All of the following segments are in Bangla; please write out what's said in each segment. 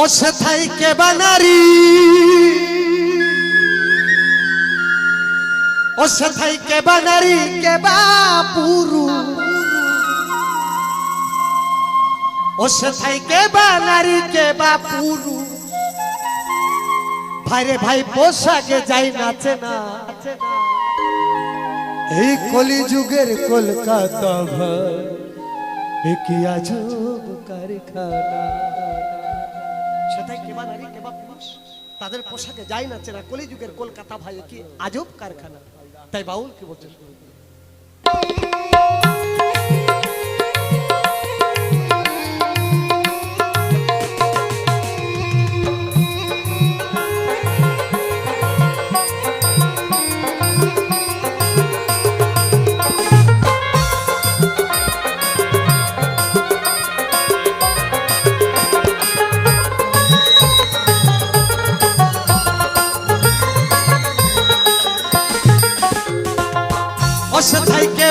ও সেথাই কে বানারি ও সেথাই কে বানারি কে বা পুরু ও সেথাই কে বানারি কে বা পুরু ভাইরে ভাই, পোশাকে যাই নাচে না এই কলি যুগের কলকাতা ভাই কি আজব কারখানা? সেটাই কেবা নারী কেবা পুরুষ। তাদের পোশাকে যাই না চেনা, কলিযুগের কলকাতা ভাই কি আজব কারখানা। তাই বাউল কি বলছে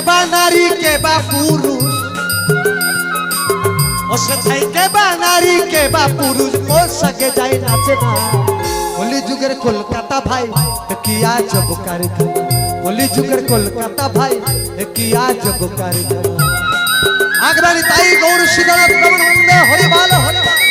বা নারী কে বা পুরুষ। অসথাই কে বা নারী কে বা পুরুষ পোশাকে যাই নাচে না। কলি যুগের কলকাতা ভাই কি আজব কারখানা কলি যুগের কলকাতা ভাই কি আজব কারখানা আগরানি তাই গৌর শিলানাথ প্রমাণ বন্দে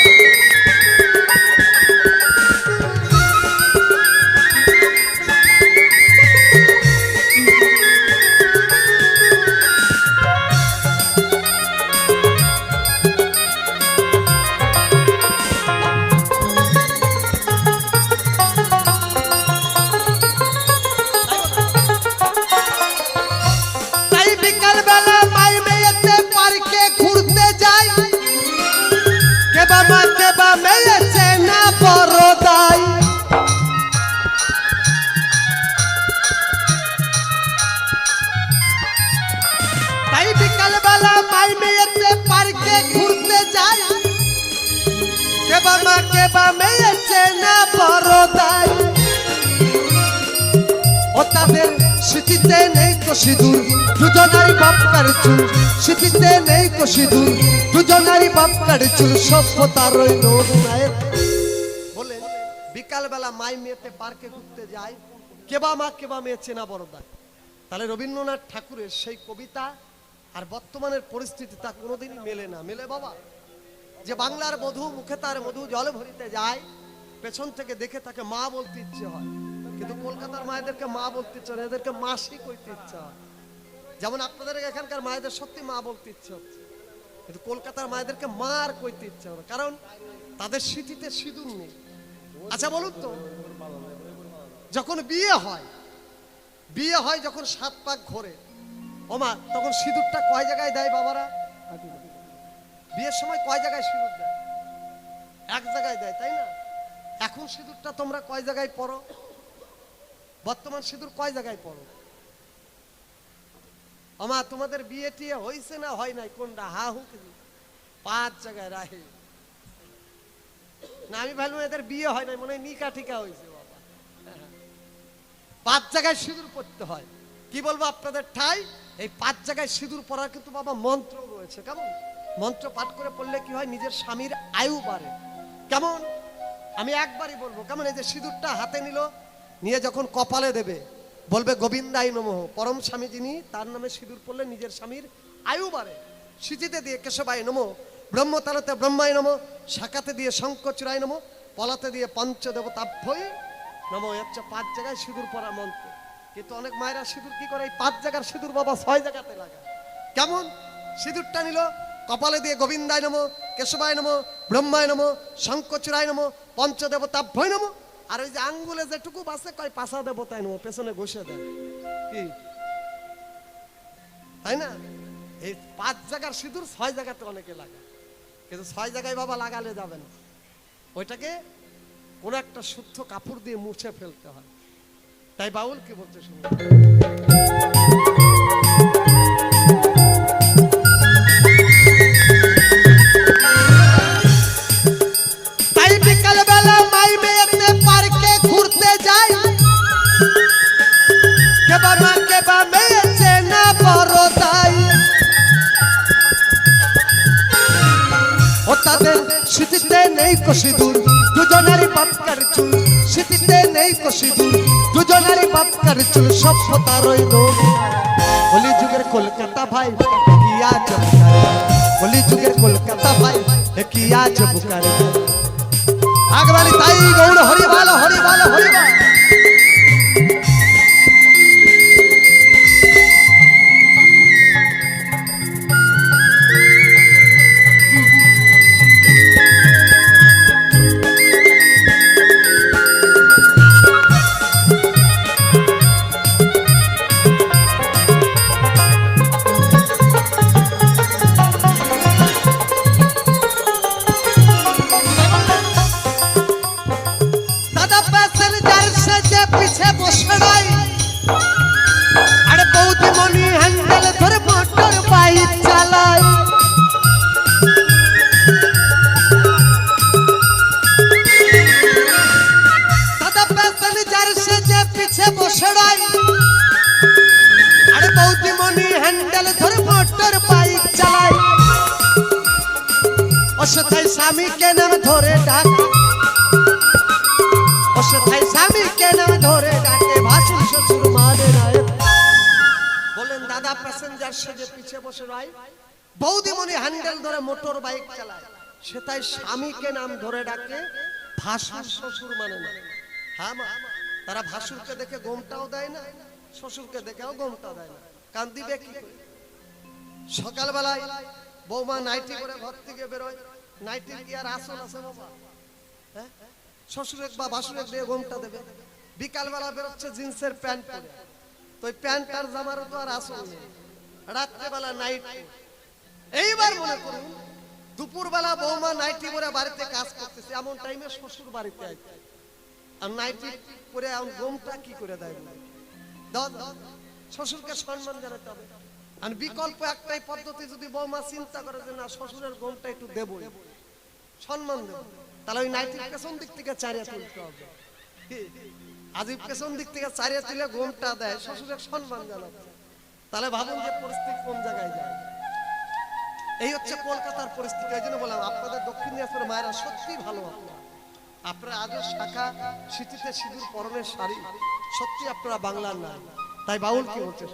স্মৃতিতে নেই দুজনারই চুল। স্মৃতিতে নেই তো সিঁদুর, দুজনারই বাপকার চুল। সভ্যতার ওই নৌনায়ের বলে, বিকালবেলা মাই মেয়েতে পার্কে ঘুরতে যায়। কেবা মা কেবা মেয়ে চেনা বড়দা তাহলে রবীন্দ্রনাথ ঠাকুরের সেই কবিতা আর বর্তমানের পরিস্থিতি তা কোনোদিনই মেলে না। মেলে বাবা? যে বাংলার মধু মুখে তার মধু জল ভরিতে যায়, পেছন থেকে দেখে তাকে মা বলতে ইচ্ছে হয়। কিন্তু কলকাতার মায়েদেরকে মা বলতে ইচ্ছে হয় এদেরকে মাসি কইতে ইচ্ছে হয়। যেমন আপনাদের এখানকার মায়েদের সত্যি মা বলতে ইচ্ছে হচ্ছে। কিন্তু কলকাতার মায়েদেরকে মার কইতে ইচ্ছে হবে কারণ তাদের স্মৃতিতে সিঁদুর নেই। আচ্ছা বলুন তো, যখন বিয়ে হয় বিয়ে হয় যখন সাত পাক ঘোরে, ওমা, তখন সিঁদুরটা কয় জায়গায় দেয় বাবারা? বিয়ের সময় কয় জায়গায় সিঁদুর দেয়? এক জায়গায় দেয়, তাই না? এখন সিঁদুরটা তোমরা কয় জায়গায় পড়ো? বর্তমান সিঁদুর কয় জায়গায় পড়ো? আমা তোমাদের বিয়ে টিয়ে হয়েছে না হয় নাই? কোনটা? হা, হু, কি? পাঁচ জায়গায় রাহে। না, আমি ভাবলাম এদের বিয়ে হয় নাই, মনে হয় নিকা টিকা হয়েছে বাবা। পাঁচ জায়গায় সিঁদুর পড়তে হয়। কি বলব আপনাদের ঠাই? এই পাঁচ জায়গায় সিঁদুর পড়ার কিন্তু বাবা মন্ত্র রয়েছে, কেমন? মন্ত্র পাঠ করে পড়লে কি হয়? নিজের স্বামীর আয়ু বাড়ে। কেমন? আমি একবারই বলব, কেমন? এই যে সিঁদুরটা হাতে নিল, নিয়ে যখন কপালে দেবে, বলবে গোবিন্দাই নমঃ। পরম স্বামী যিনি, তার নামে সিঁদুর পড়লে নিজের স্বামীর আয়ু বাড়ে। সিচিতে দিয়ে কেশবাই নমঃ। ব্রহ্মতালতে ব্রহ্মায় নমঃ। শাখাতে দিয়ে শঙ্কচূড়ায় নমঃ। পলাতে দিয়ে পঞ্চদেবতাভ্যই নম। হচ্ছে পাঁচ জায়গায় সিঁদুর পরা মন্ত্র। কিন্তু অনেক মায়েরা সিঁদুর কি করে? এই পাঁচ জায়গার সিঁদুর বাবা ছয় জায়গাতে লাগায়। কেমন? সিঁদুরটা নিল কপালে দিয়ে গোবিন্দায় নম, কেশবায় নম, ব্রহ্মায় নম শঙ্কচূড়ায় নম পঞ্চদেবতাভ্যয় নম। আর ওই যে আঙ্গুলে যেটুকু বাসে কয় পাশা দেবতায় নম, পেছনে ঘষে দেয়। কি? তাই না? এই পাঁচ জায়গার সিঁদুর ছয় জায়গাতে অনেকে লাগায়। কিন্তু ছয় জায়গায় বাবা লাগালে যাবে না। ওইটাকে কোনো একটা শুদ্ধ কাপড় দিয়ে মুছে ফেলতে হয়। তাই বাউল কি বলতে শুনুন? বাপকার চুল সভ্যতা রইল। কলি যুগের কলকাতা ভাই কি আজ কলি যুগের কলকাতা ভাই কিয়া আজ বুকারে। আগবাড়ি তাই, গৌড় হরিবাল হরিবাল হরিবাল। অসথায় স্বামীকে নাম ধরে ডাকা। অসথায় স্বামীকে নাম ধরে ডাকে, ভাসুর শ্বশুর মানে নাই বলেন, দাদা প্যাসেঞ্জার সেজে পিছে বসে রয়। বৌদিমণি হ্যান্ডেল ধরে মোটর বাইক চালায়। সেটাই স্বামীকে নাম ধরে ডাকে, ভাসুর শ্বশুর মানে না। হ্যাঁ মা, তারা ভাসুরকে দেখে গোমটাও দেয় না, শ্বশুরকে দেখেও গোমটা দেয় না। কান দিবে কি সকালবেলায় বৌমা নাইটি করে ঘর থেকে বেরোয়। নাইটি কি আর আসল আছে বাবা? হ্যাঁ? শ্বশুরের বা বাসুরের দিয়ে ঘুমটা দেবে। বিকালবেলা বেরোচ্ছে জিন্সের প্যান্ট পরে। তো ওই প্যান্ট আর জামারও তো আর আসল নেই। রাত্রেবেলা নাইট এইবার মনে করুন দুপুরবেলা বৌমা নাইটি পরে বাড়িতে কাজ করতেছে এমন টাইমে শ্বশুর বাড়িতে আইতে আর নাইটি পরে এমন ঘুমটা কি করে দেয়? বলুন? দাও, দাও, দাও। শ্বশুরকে সম্মান জানাতে হবে। আর বিকল্প একটাই পদ্ধতি, যদি বৌমা চিন্তা করে যে না, শ্বশুরের ঘুমটা একটু দেবই, সম্মান দেব। তাহলে ওই নাইটির পেছন দিক থেকে চারিয়া তুলতে হবে। আজ পেছন দিক থেকে চারিয়া তুলে ঘুমটা দেয়, শ্বশুরের সম্মান জানাচ্ছে। তাহলে ভাবুন যে পরিস্থিতি কোন জায়গায় যায়। এই হচ্ছে কলকাতার পরিস্থিতি, এই জন্য বললাম, আপনাদের দক্ষিণ দিনাজপুরের মায়েরা সত্যি ভালো আপনারা। আপনারা আজও শাখা স্মৃতিতে সিঁদুর পরনের শাড়ি সত্যি আপনারা বাংলার না তাই বাউল কি হচ্ছে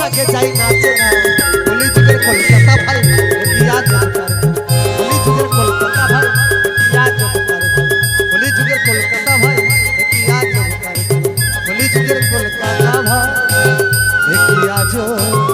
সঙ্গে যাই নাচে না বলি যুগের কলকাতা ভাই দিয়া জগতার বলি যুগের কলকাতা ভাই দিয়া জগতার বলি যুগের কলকাতা ভাই দিয়া জগতার বলি যুগের কলকাতা ভাই দিয়া জগতার